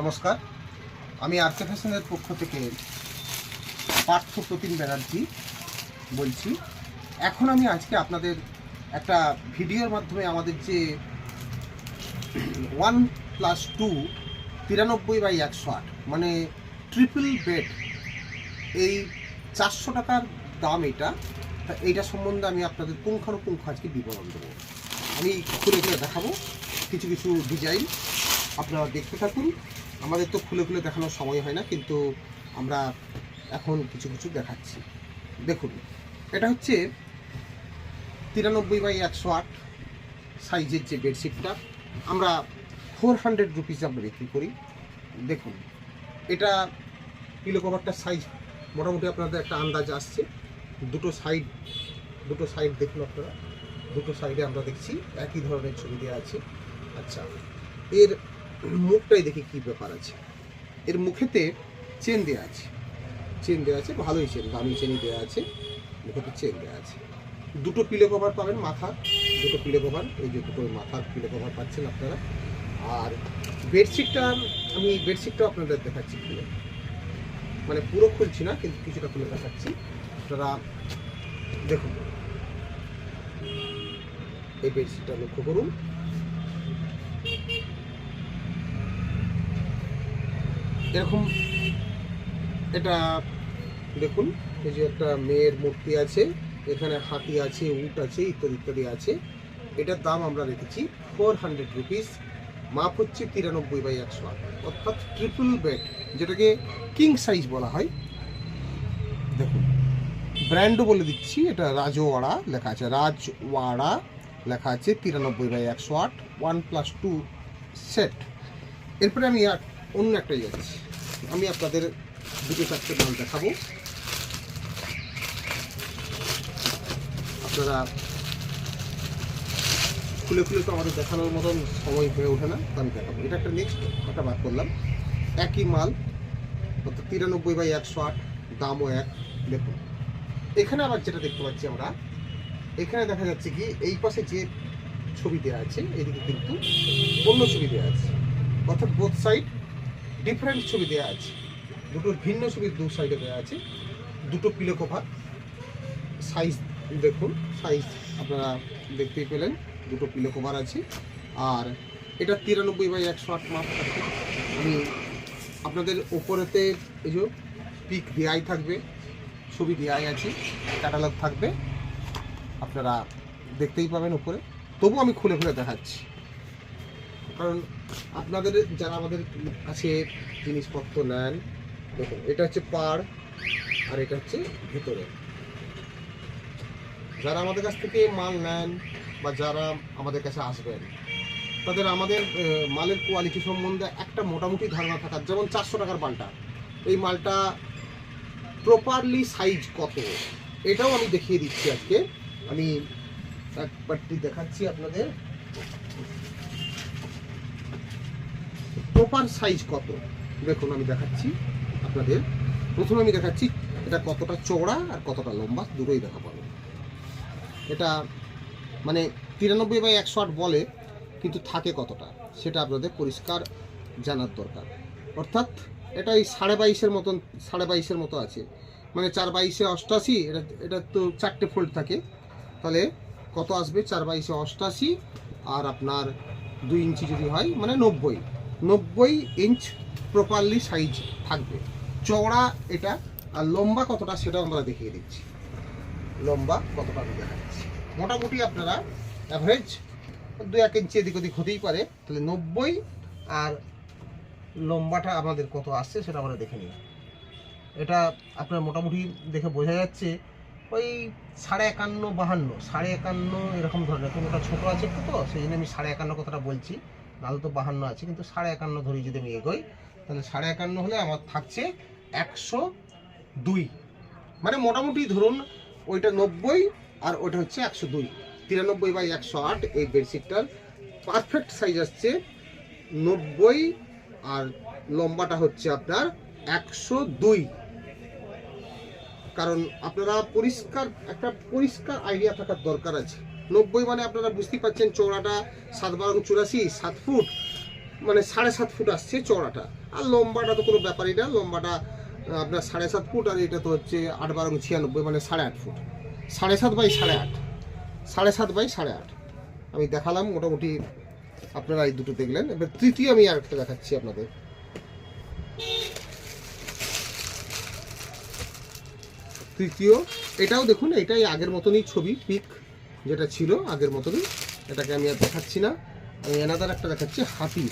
নমস্কার। আমি আরকে ফ্যাশনের পক্ষ থেকে পার্থ প্রতিম ব্যানার্জি বলছি। এখন আমি আজকে আপনাদের একটা ভিডিওর মাধ্যমে আমাদের যে ওয়ান প্লাস টু তিরানব্বই বাই একশো আট মানে ট্রিপল বেড, এই চারশো টাকার দাম এটা। তা এইটা সম্বন্ধে আমি আপনাদের পুঙ্খানুপুঙ্খ আজকে বিবরণ দেবো। আমি খুলে খুলে দেখাবো। কিছু কিছু ডিজাইন আপনারা দেখতে থাকুন। আমাদের তো খুলে খুলে দেখানোর সময় হয় না, কিন্তু আমরা এখন কিছু কিছু দেখাচ্ছি। দেখুন, এটা হচ্ছে তিরানব্বই বাই একশো আট সাইজের যে বেডশিটটা, আমরা ফোর হান্ড্রেড রুপিস আমরা বিক্রি করি। দেখুন, এটা পিলো কভারটার সাইজ, মোটামুটি আপনাদের একটা আন্দাজ আসছে। দুটো সাইড দুটো সাইড দেখুন আপনারা, দুটো সাইডে আমরা দেখছি, একই ধরনের ছবি দেওয়া আছে। আচ্ছা এর মুখটাই দেখি কি ব্যাপার আছে। এর মুখেতে চেন দেওয়া আছে। চেন দেওয়া আছে, ভালোই চেন, দামি চেনই দেওয়া আছে, মুখেতে চেন দেওয়া আছে। দুটো পিলো কভার পাবেন মাথা, দুটো পিলো কভার এই যে দুটো মাথার পিলো কভার পাচ্ছেন আপনারা। আর বেডশিটটা আমি বেডশিটটাও আপনাদের দেখাচ্ছি খুলে। মানে পুরো খুলছি না, কিন্তু কিছুটা খুলে দেখাচ্ছি। আপনারা দেখুন। এই বেডশিটটা লক্ষ্য করুন। এরকম এটা দেখুন, এই যে একটা মেয়ের মূর্তি আছে, এখানে হাতি আছে, উট আছে, ইত্যাদি ইত্যাদি আছে। এটার দাম আমরা রেখেছি ফোর হান্ড্রেড রুপিস মাপ হচ্ছে তিরানব্বই বাই একশো আট। অর্থাৎ ট্রিপল বেড যেটাকে কিং সাইজ বলা হয়। দেখুন ব্র্যান্ডও বলে দিচ্ছি, এটা রাজওয়াড়া লেখা আছে, রাজওয়াড়া লেখা আছে তিরানব্বই বাই একশো আট ওয়ান প্লাস টু সেট এরপরে আমি আর অন্য একটা যাচ্ছি আমি আপনাদের দুটো চারটে মাল দেখাবো। আপনারা খুলে খুলে তো আমাদের দেখানোর মতন সময় হয়ে ওঠে না, তো আমি দেখাবো। এটা একটা নেক্সট একটা বার করলাম। একই মাল অর্থাৎ তিরানব্বই বাই একশো আট, দামও এক। দেখুন, এখানে আবার যেটা দেখতে পাচ্ছি আমরা, এখানে দেখা যাচ্ছে কি, এই পাশে যে ছবি দেওয়া আছে, এদিকে কিন্তু অন্য ছবি দেওয়া আছে। অর্থাৎ বোথ সাইড ডিফারেন্ট ছবি দেওয়া আছে। দুটোর ভিন্ন ছবি দু সাইডে দেওয়া আছে। দুটো পিলো কভার সাইজ দেখুন সাইজ আপনারা দেখতেই পেলেন, দুটো পিলো কভার আছে। আর এটা তিরানব্বই বাই একশো আট মাপ আমি আপনাদের ওপরেতে এই যে পিক দেয়াই থাকবে, ছবি দেয়াই আছে ক্যাটালগ থাকবে। আপনারা দেখতেই পাবেন উপরে তবু আমি খুলে খুলে দেখাচ্ছি। কারণ আপনাদের যারা আমাদের কাছে জিনিসপত্র নেন, দেখুন, এটা হচ্ছে পাড় আর এটা হচ্ছে ভেতরে। যারা আমাদের কাছ থেকে মাল নেন বা যারা আমাদের কাছে আসবেন, তাদের আমাদের মালের কোয়ালিটি সম্বন্ধে একটা মোটামুটি ধারণা থাকার যেমন চারশো টাকার মালটা। এই মালটা প্রপারলি সাইজ কত? এটাও আমি দেখিয়ে দিচ্ছি আজকে। আমি একবারটি দেখাচ্ছি আপনাদের। প্রপার সাইজ কত? দেখুন, আমি দেখাচ্ছি আপনাদের। প্রথমে আমি দেখাচ্ছি এটা কতটা চওড়া আর কতটা লম্বা, দুটোই দেখা পাবে এটা মানে তিরানব্বই বাই একশো আট বলে, কিন্তু থাকে কতটা, সেটা আপনাদের পরিষ্কার জানার দরকার। অর্থাৎ এটা এই সাড়ে বাইশের মতন, সাড়ে বাইশের মতো আছে। মানে চার বাইশে অষ্টাশি, এটা এটা তো চারটে ফোল্ড থাকে। তাহলে কত আসবে? চার বাইশে অষ্টাশি আর আপনার দুই ইঞ্চি যদি হয় মানে নব্বই। নব্বই ইঞ্চ প্রপারলি সাইজ থাকবে। চওড়া এটা, আর লম্বা কতটা সেটা আমরা দেখিয়ে দিচ্ছি। লম্বা কতটা আমি দেখাচ্ছি। মোটামুটি আপনারা অ্যাভারেজ দু এক ইঞ্চি এদিক ওদিক হতেই পারে। তাহলে নব্বই আর লম্বাটা আমাদের কত আসছে সেটা আমরা দেখে নিই। এটা আপনার মোটামুটি দেখে বোঝা যাচ্ছে, ওই সাড়ে একান্ন, বাহান্ন, সাড়ে একান্ন এরকম ধরনের। কোনোটা ছোটো আছে একটু তো, সেই জন্য আমি সাড়ে একান্ন কথাটা বলছি। নাহলে তো বাহান্ন আছে, কিন্তু সাড়ে একান্ন ধরে যদি আমি এগোই, তাহলে সাড়ে একান্ন হলে আমার থাকছে একশো দুই। মানে মোটামুটি ধরুন ওইটা নব্বই আর ওইটা হচ্ছে একশো দুই। তিরানব্বই বাই একশো আট, এই বেডশিটটার পারফেক্ট সাইজ আসছে নব্বই আর লম্বাটা হচ্ছে আপনার একশো দুই। কারণ আপনারা পরিষ্কার, একটা পরিষ্কার আইডিয়া থাকার দরকার আছে। নব্বই মানে আপনারা বুঝতেই পারছেন চৌড়াটা সাত বারং চুরাশি, সাত ফুট মানে সাড়ে সাত ফুট আসছে চওড়াটা। আর লম্বাটা তো কোনো ব্যাপারই না, লম্বাটা আপনার সাড়ে সাত ফুট আর এটা তো হচ্ছে আট বারো ছিয়ানব্বই মানে সাড়ে আট ফুট। সাড়ে সাত বাই সাড়ে আট। সাড়ে সাত বাই সাড়ে আট। আমি দেখালাম, মোটামুটি আপনারা এই দুটো দেখলেন। এবার তৃতীয় আমি আরেকটা দেখাচ্ছি আপনাদের। তৃতীয়, এটাও দেখুন, এটাই আগের মতনই ছবি, পিক। যেটা ছিল আগের মতনই, এটাকে আমি আর দেখাচ্ছি না। আমি এনাদার একটা দেখাচ্ছি, হাতি।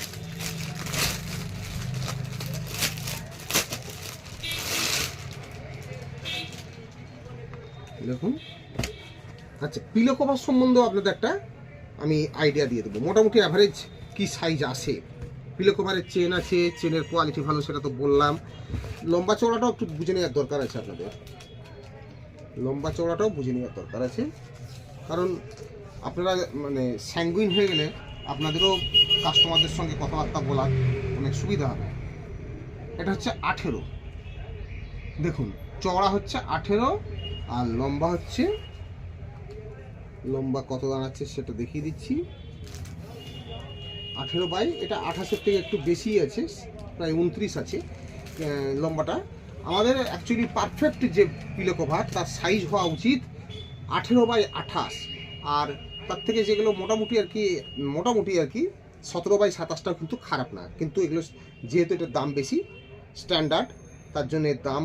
দেখুন। আচ্ছা পিলো কভার সম্বন্ধেও আপনাদের একটা আমি আইডিয়া দিয়ে দেবো। মোটামুটি অ্যাভারেজ কি সাইজ আসে পিলো কভারের চেন আছে চেনের কোয়ালিটি ভালো, সেটা তো বললাম। লম্বা চওড়াটাও একটু বুঝে নেওয়ার দরকার আছে আপনাদের। লম্বা চওড়াটাও বুঝে নেওয়ার দরকার আছে। কারণ আপনারা মানে স্যাঙ্গুইন হয়ে গেলে আপনাদেরও কাস্টমারদের সঙ্গে কথাবার্তা বলার অনেক সুবিধা হবে। এটা হচ্ছে আঠেরো। দেখুন, চওড়া হচ্ছে আঠেরো আর লম্বা হচ্ছে, লম্বা কত দাঁড়াচ্ছে সেটা দেখিয়ে দিচ্ছি। আঠেরো বাই, এটা আঠাশের থেকে একটু বেশি আছে, প্রায় উনত্রিশ আছে লম্বাটা। আমাদের অ্যাকচুয়ালি পারফেক্ট যে পিলো কভার তার সাইজ হওয়া উচিত আঠেরো বাই আঠাশ। আর তার থেকে যেগুলো মোটামুটি আর কি, মোটামুটি আর কি, সতেরো বাই সাতাশটাও কিন্তু খারাপ না। কিন্তু এগুলো যেহেতু এটার দাম বেশি স্ট্যান্ডার্ড তার জন্য দাম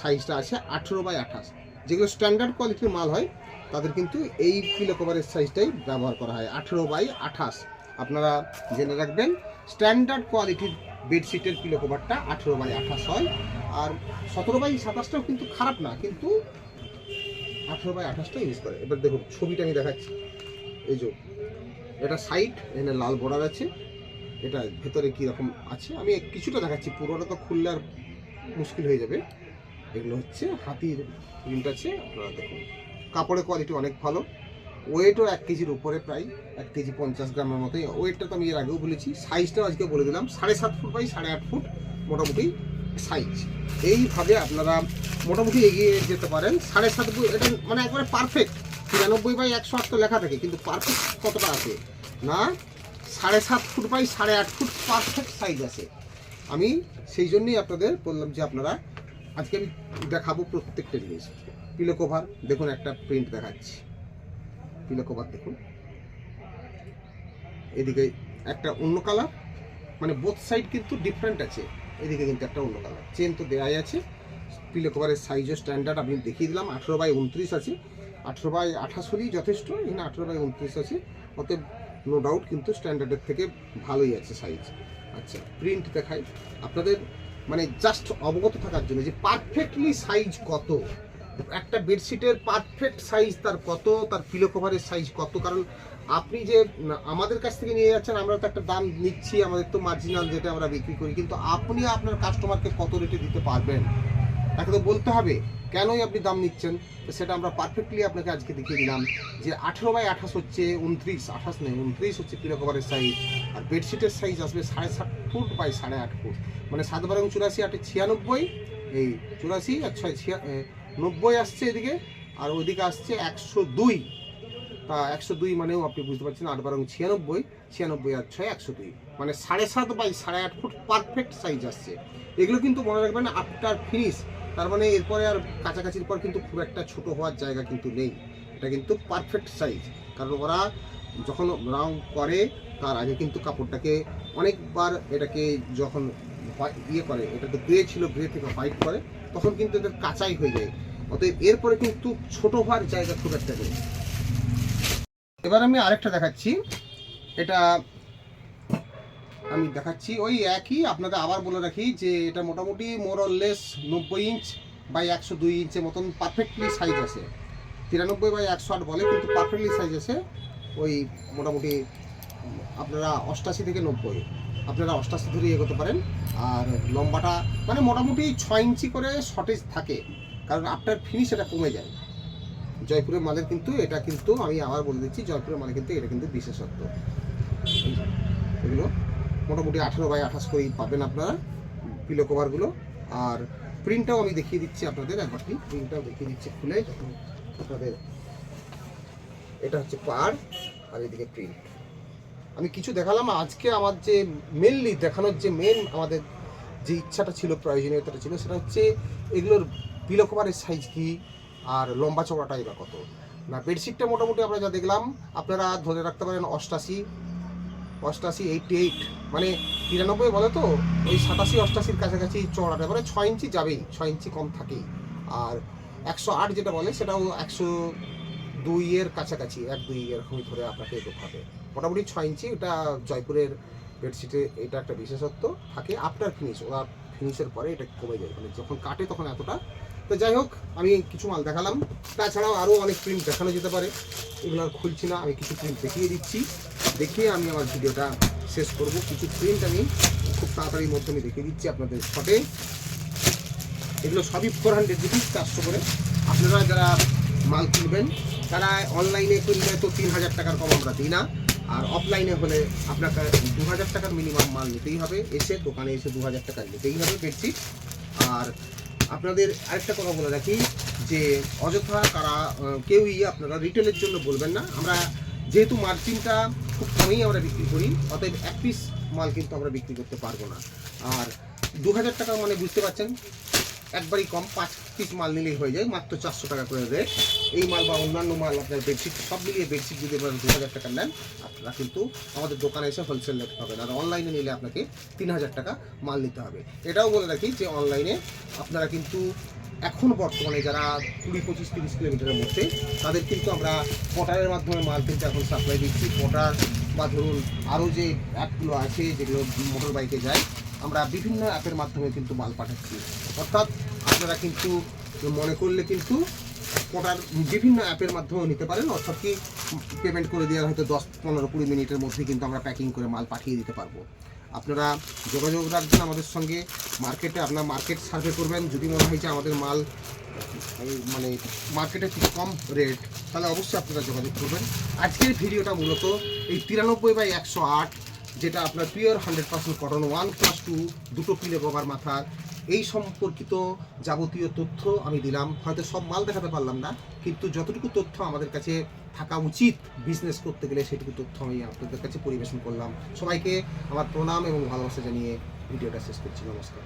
সাইজটা আছে আঠেরো বাই আঠাশ। যেগুলো স্ট্যান্ডার্ড কোয়ালিটির মাল হয়, তাদের কিন্তু এই পিলো কভারের সাইজটাই ব্যবহার করা হয়, আঠেরো বাই আঠাশ। আপনারা জেনে রাখবেন স্ট্যান্ডার্ড কোয়ালিটির বেডশিটের পিলো কভারটা আঠেরো বাই আঠাশ হয়। আর সতেরো বাই সাতাশটাও কিন্তু খারাপ না, কিন্তু আঠেরো বাই আঠাশটা ইউজ করে। এবার দেখুন, ছবিটা আমি দেখাচ্ছি। এই যে, এটা সাইড এখানে লাল বর্ডার আছে। এটা ভেতরে কীরকম আছে? আমি কিছুটা দেখাচ্ছি। পুরোটা তো খুললে আর মুশকিল হয়ে যাবে। এগুলো হচ্ছে হাতির প্রিন্ট আছে, আপনারা দেখুন। কাপড়ের কোয়ালিটি অনেক ভালো। ওয়েটও এক কেজির উপরে প্রায়, এক কেজি পঞ্চাশ গ্রামের মতোই। ওয়েটটা তো আমি এর আগেও বলেছি। সাইজটাও আজকে বলে দিলাম। সাড়ে সাত ফুট বাই সাড়ে আট ফুট, মোটামুটি। সাইজ এইভাবে আপনারা মোটামুটি এগিয়ে যেতে পারেন। সাড়ে সাত এটা মানে একবারে পারফেক্ট তিরানব্বই বাই একশো আট তো লেখা থাকে, কিন্তু পারফেক্ট কতটা আছে? না, সাড়ে সাত ফুট বাই সাড়ে আট ফুট পারফেক্ট সাইজ আছে। আমি সেই জন্যই আপনাদের বললাম যে আপনারা আজকে আমি দেখাবো প্রত্যেকটা জিনিস। পিলো কভার দেখুন একটা প্রিন্ট দেখাচ্ছি। পিলো কভার দেখুন। এদিকে একটা অন্য কালার মানে বোথ সাইড কিন্তু ডিফারেন্ট আছে। এদিকে কিন্তু একটা অন্য কালার চেন তো দেওয়াই আছে। পিলো কভারের সাইজও স্ট্যান্ডার্ড আমি দেখিয়ে দিলাম। আঠেরো বাই উনত্রিশ আছে। আঠেরো বাই আঠাশ হলেই যথেষ্ট। এখানে আঠেরো বাই উনত্রিশ আছে। অতএব নো ডাউট কিন্তু স্ট্যান্ডার্ডের থেকে ভালোই আছে সাইজ আচ্ছা প্রিন্ট দেখাই। আপনাদের মানে জাস্ট অবগত থাকার জন্য যে পারফেক্টলি সাইজ কত? একটা বেডশিটের পারফেক্ট সাইজ তার কত? তার পিলো কভারের সাইজ কত? কারণ আপনি যে আমাদের কাছ থেকে নিয়ে যাচ্ছেন, আমরা তো একটা দাম নিচ্ছি, আমাদের তো মার্জিনাল যেটা আমরা বিক্রি করি, কিন্তু আপনি আপনার কাস্টমারকে কত রেটে দিতে পারবেন? তাকে তো বলতে হবে, কেনই আপনি দাম নিচ্ছেন? সেটা আমরা পারফেক্টলি আপনাকে আজকে দেখিয়ে দিলাম যে আঠেরো বাই আঠাশ হচ্ছে উনত্রিশ, আঠাশ নেই উনত্রিশ হচ্ছে পিলো কভারের সাইজ আর বেডশিটের সাইজ আসবে সাড়ে সাত ফুট বাই সাড়ে আট ফুট। মানে সাত বারং চুরাশি আটে ছিয়ানব্বই, এই চুরাশি আর ছয় ছিয়া নব্বই আসছে এদিকে, আর ওইদিকে আসছে একশো দুই। তা একশো দুই মানেও আপনি বুঝতে পারছেন আট বারং ছিয়ানব্বই ছিয়ানব্বই আর ছয় একশো দুই। মানে সাড়ে সাত বাই সাড়ে আট ফুট পারফেক্ট সাইজ আসছে। এগুলো কিন্তু মনে রাখবেন আফটার ফিনিশ তার মানে এরপরে আর কাছাকাছির পর কিন্তু খুব একটা ছোট হওয়ার জায়গা কিন্তু নেই। এটা কিন্তু পারফেক্ট সাইজ কারণ ওরা যখন রং করে, তার আগে কিন্তু কাপড়টাকে অনেকবার এটাকে যখন ইয়ে করে এটা তো গ্রে ছিল গ্রে থেকে হোয়াইট করে, তখন কিন্তু এদের কাঁচাই হয়ে যায়। অতএব এরপরে কিন্তু ছোট হওয়ার জায়গা খুব একটা নেই। এবার আমি আরেকটা দেখাচ্ছি। এটা আমি দেখাচ্ছি। ওই একই আপনাদের আবার বলে রাখি যে এটা মোটামুটি মোর মোরলেস নব্বই ইঞ্চ বাই একশো দুই ইঞ্চের মতন পারফেক্টলি সাইজ আছে। তিরানব্বই বাই একশো আট বলে, কিন্তু পারফেক্টলি সাইজ আছে ওই মোটামুটি আপনারা অষ্টাশি থেকে নব্বই। আপনারা অষ্টাশি ধরে এগোতে পারেন। আর লম্বাটা মানে মোটামুটি ছয় ইঞ্চি করে শর্টেজ থাকে, কারণ আফটার ফিনিশ এটা কমে যায়। জয়পুরের মালের কিন্তু, এটা কিন্তু আমি আবার বলে দিচ্ছি, জয়পুরের মালের কিন্তু এটা কিন্তু বিশেষত্ব। এগুলো মোটামুটি আঠেরো বাই আঠাশ করেই পাবেন আপনারা পিলো কভারগুলো। আর প্রিন্টটাও আমি দেখিয়ে দিচ্ছি আপনাদের, একবারটি প্রিন্টটাও দেখিয়ে দিচ্ছি খুলে আপনাদের এটা হচ্ছে পার আর এদিকে প্রিন্ট। আমি কিছু দেখালাম, আজকে আমার যে মেনলি দেখানোর যে মেন আমাদের যে ইচ্ছাটা ছিল, প্রয়োজনীয়তাটা ছিল, সেটা হচ্ছে এগুলোর পিলো কভারের সাইজ কি আর লম্বা চওড়াটাই বা কত? না বেডশিটটা মোটামুটি আমরা যা দেখলাম, আপনারা ধরে রাখতে পারেন অষ্টাশি অষ্টাশি এইটটি এইট মানে তিরানব্বই বলে তো? ওই সাতাশি, অষ্টাশির কাছাকাছি চওড়াটা মানে ছয় ইঞ্চি যাবেই, ছয় ইঞ্চি কম থাকেই। আর একশো আট যেটা বলে, সেটাও একশো দুইয়ের কাছাকাছি, এক দুই এরকমই ধরে আপনাকে এগোতে হবে। মোটামুটি ছয় ইঞ্চি এটা জয়পুরের বেডশিটে এটা একটা বিশেষত্ব। থাকে আফটার ফিনিশ ওরা ফিনিশের পরে এটা কমে যায় মানে যখন কাটে তখন এতটা তো যাই হোক, আমি কিছু মাল দেখালাম। তাছাড়াও আরও অনেক প্রিন্ট দেখানো যেতে পারে। এগুলো আর খুলছি না, আমি কিছু প্রিন্ট দেখিয়ে দিচ্ছি। দেখিয়ে আমি আমার ভিডিওটা শেষ করব। কিছু প্রিন্ট আমি খুব তাড়াতাড়ির মধ্যে আমি দেখিয়ে দিচ্ছি আপনাদের শটে এগুলো সবই ফোর হান্ড্রেড রুপিস চারশো করে। আপনারা যারা মাল কিনবেন, তারা অনলাইনে কিনলে তো তিন হাজার টাকার কম আমরা দিই না। আর অফলাইনে হলে আপনাকে দু হাজার টাকার মিনিমাম মাল নিতেই হবে। এসে দোকানে এসে দু হাজার টাকা নিতেই হবে বেডশিট আর আপনাদের আরেকটা কথা বলে রাখি যে অযথা তারা কেউই আপনারা রিটেলের জন্য বলবেন না। আমরা যেহেতু মার্জিনটা খুব কমেই আমরা বিক্রি করি, অতএব এক পিস মাল কিন্তু আমরা বিক্রি করতে পারব না। আর দু হাজার টাকা মানে বুঝতে পারছেন? একবারই কম, পাঁচ পিস মাল নিলেই হয়ে যায়, মাত্র চারশো টাকা করে রেট এই মাল বা অন্যান্য মাল, আপনার বেডশিট সব মিলিয়ে বেডশিট যদি আপনারা দু হাজার টাকা নেন, আপনারা কিন্তু আমাদের দোকানে এসে হোলসেল রেট পাবেন। আর অনলাইনে নিলে আপনাকে তিন হাজার টাকা মাল নিতে হবে। এটাও বলে রাখি যে অনলাইনে আপনারা কিন্তু এখন বর্তমানে যারা কুড়ি, পঁচিশ, তিরিশ কিলোমিটারের মধ্যে, তাদের কিন্তু আমরা পটারের মাধ্যমে মাল কিন্তু এখন সাপ্লাই দিচ্ছি। পটার বা ধরুন আরও যে অ্যাপগুলো আছে, যেগুলো মোটর বাইকে যায় আমরা বিভিন্ন অ্যাপের মাধ্যমে কিন্তু মাল পাঠাচ্ছি। অর্থাৎ আপনারা কিন্তু মনে করলে কিন্তু পটার বিভিন্ন অ্যাপের মাধ্যমেও নিতে পারেন, অর্থাৎ কি পেমেন্ট করে দেওয়ার হয়তো দশ, পনেরো, কুড়ি মিনিটের মধ্যে কিন্তু আমরা প্যাকিং করে মাল পাঠিয়ে দিতে পারব। আপনারা যোগাযোগ রাখবেন আমাদের সঙ্গে, মার্কেটে আপনার মার্কেট সার্ভে করবেন। যদি মনে হয় যে আমাদের মাল মানে মার্কেটে কিছু কম রেট তাহলে অবশ্যই আপনারা যোগাযোগ করবেন। আজকের ভিডিওটা মূলত এই তিরানব্বই বাই একশো আট যেটা আপনার pure hundred percent cotton one plus two দুটো পিলে কভার মাথার, এই সম্পর্কিত যাবতীয় তথ্য আমি দিলাম। হয়তো সব মাল দেখাতে পারলাম না, কিন্তু যতটুকু তথ্য আমাদের কাছে থাকা উচিত বিজনেস করতে গেলে, সেটুকু তথ্য আমি আপনাদের কাছে পরিবেশন করলাম। সবাইকে আমার প্রণাম এবং ভালোবাসা জানিয়ে ভিডিওটা শেষ করছি। নমস্কার।